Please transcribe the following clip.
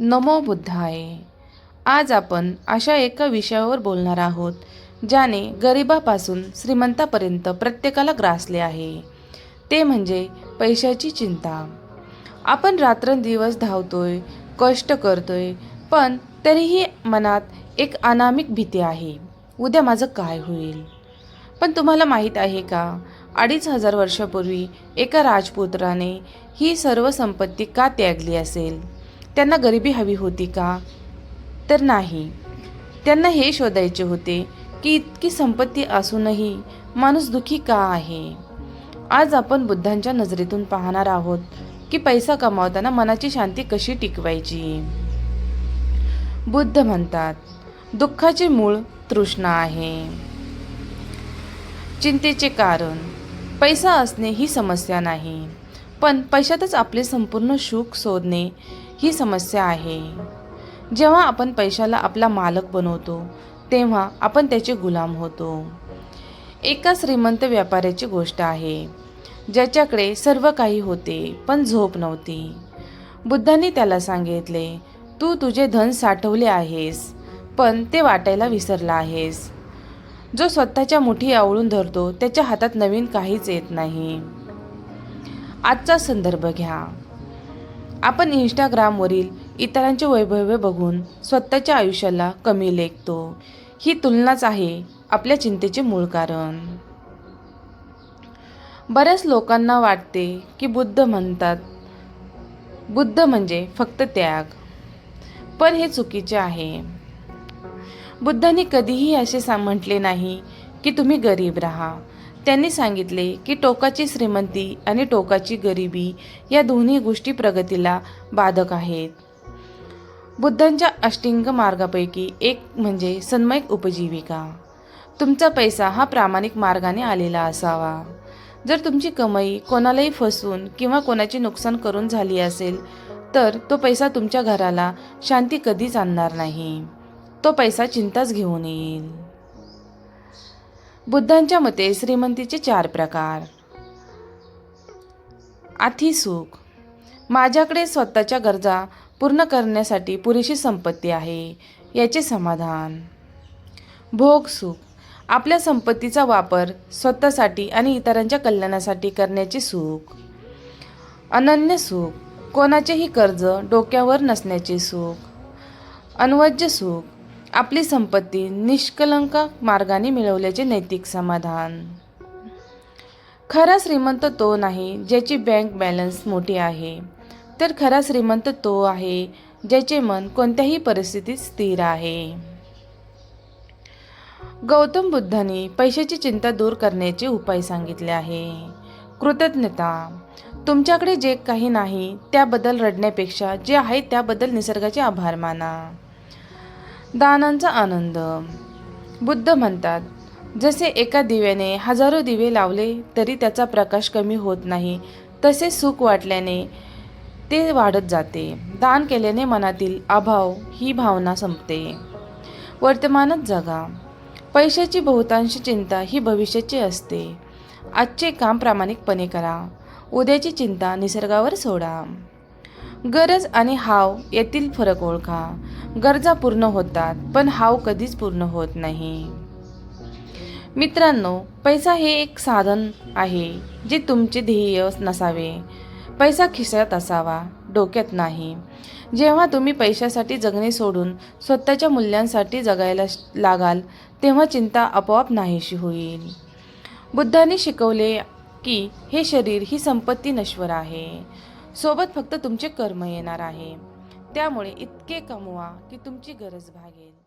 नमो बुद्धाय. आज आपण अशा एका विषयावर बोलणार आहोत ज्याने गरिबापासून श्रीमंतापर्यंत प्रत्येकाला ग्रासले आहे. ते म्हणजे पैशाची चिंता. आपण रात्रंदिवस धावतोय कष्ट करतोय पण तरीही मनात एक अनामिक भीती आहे. उद्या माझं काय होईल? पण तुम्हाला माहीत आहे का अडीच हजार वर्षापूर्वी एका राजपुत्राने ही सर्व संपत्ती का त्यागली असेल? त्यांना गरिबी हवी होती का? तर नाही. त्यांना हे शोधायचे होते की इतकी संपत्ती असूनही माणूस दुखी का आहे? आज आपण बुद्धांच्या नजरेतून पाहणार आहोत की पैसा कमावताना मनाची शांती कशी टिकवायची? बुद्ध म्हणतात दुःखाचे मूळ तृष्णा आहे. चिंतेचे कारण पैसा असणे ही समस्या नाही पण पैशातच आपले संपूर्ण सुख शोधणे ही समस्या आहे. जेव्हा आपण पैशाला आपला मालक बनवतो तेव्हा आपण त्याचे गुलाम होतो. एका श्रीमंत व्यापाऱ्याची गोष्ट आहे ज्याच्याकडे सर्व काही होते पण झोप नव्हती. बुद्धांनी त्याला सांगितले तू तुझे धन साठवले आहेस पण ते वाटायला विसरला आहेस. जो स्वतःच्या मुठी आवळून धरतो त्याच्या हातात नवीन काहीच येत नाही. आजचा संदर्भ घ्या. आपण इंस्टाग्रामवरील इतरांचे वैभव बघून स्वतःच्या आयुष्याला कमी लेखतो. ही तुलनाच आहे आपल्या चिंतेचे मूळ कारण. बऱ्याच लोकांना वाटते की बुद्ध म्हणतात बुद्ध म्हणजे फक्त त्याग. पण हे चुकीचे आहे. बुद्धांनी कधीही असे म्हटले नाही की तुम्ही गरीब राहा. त्यांनी सांगितले की टोकाची श्रीमंती आणि टोकाची गरिबी या दोन्ही गोष्टी प्रगतीला बाधक आहेत. बुद्धांच्या अष्टिंग मार्गापैकी एक म्हणजे सन्मयक उपजीविका. तुमचा पैसा हा प्रामाणिक मार्गाने आलेला असावा. जर तुमची कमाई कोणालाही फसवून किंवा कोणाचे नुकसान करून झाली असेल तर तो पैसा तुमच्या घराला शांती कधीच आणणार नाही. तो पैसा चिंताच घेऊन येईल. बुद्धांच्या मते श्रीमंतीचे चार प्रकार. आथी सुख. माझ्याकडे स्वतःच्या गरजा पूर्ण करण्यासाठी पुरेशी संपत्ती आहे याचे समाधान. भोग सुख. आपल्या संपत्तीचा वापर स्वतःसाठी आणि इतरांच्या कल्याणासाठी करण्याचे सुख. अनन्य सुख. कोणाचेही कर्ज डोक्यावर नसण्याचे सुख. अनवज्य सुख. आपली संपत्ती निष्कलंक मार्गाने मिळवल्याचे नैतिक समाधान. खरा श्रीमंत तो नाही ज्याची बँक बॅलन्स मोठी आहे. तर खरा श्रीमंत तो आहे ज्याचे मन कोणत्याही परिस्थितीत स्थिर आहे. गौतम बुद्धांनी पैशाची चिंता दूर करण्याचे उपाय सांगितले आहे. कृतज्ञता. तुमच्याकडे जे काही नाही त्याबद्दल रडण्यापेक्षा जे आहे त्याबद्दल निसर्गाचे आभार माना. दानांचा आनंद. बुद्ध म्हणतात जसे एका दिव्याने हजारो दिवे लावले तरी त्याचा प्रकाश कमी होत नाही. तसे सुख वाटल्याने ते वाढत जाते. दान केल्याने मनातील अभाव ही भावना संपते. वर्तमानात जगा. पैशाची बहुतांश चिंता ही भविष्याची असते. आजचे काम प्रामाणिकपणे करा. उद्याची चिंता निसर्गावर सोडा. गरज आणि हाव यातील फरक ओळखा. गरजा पूर्ण होतात पण हाव कधीच पूर्ण होत नाही. मित्रांनो पैसा हे एक साधन आहे जे तुमचे ध्येय नसावे. पैसा खिशात असावा डोक्यात नाही. जेव्हा तुम्ही पैशासाठी जगणे सोडून स्वतःच्या मूल्यांसाठी जगायला लागाल तेव्हा चिंता आपोआप नाहीशी होईल. बुद्धाने शिकवले की हे शरीर ही संपत्ती नश्वर आहे. सोबत फक्त तुमचे कर्म येणार आहे. त्यामुळे इतके कमवा की तुमची गरज भागेल.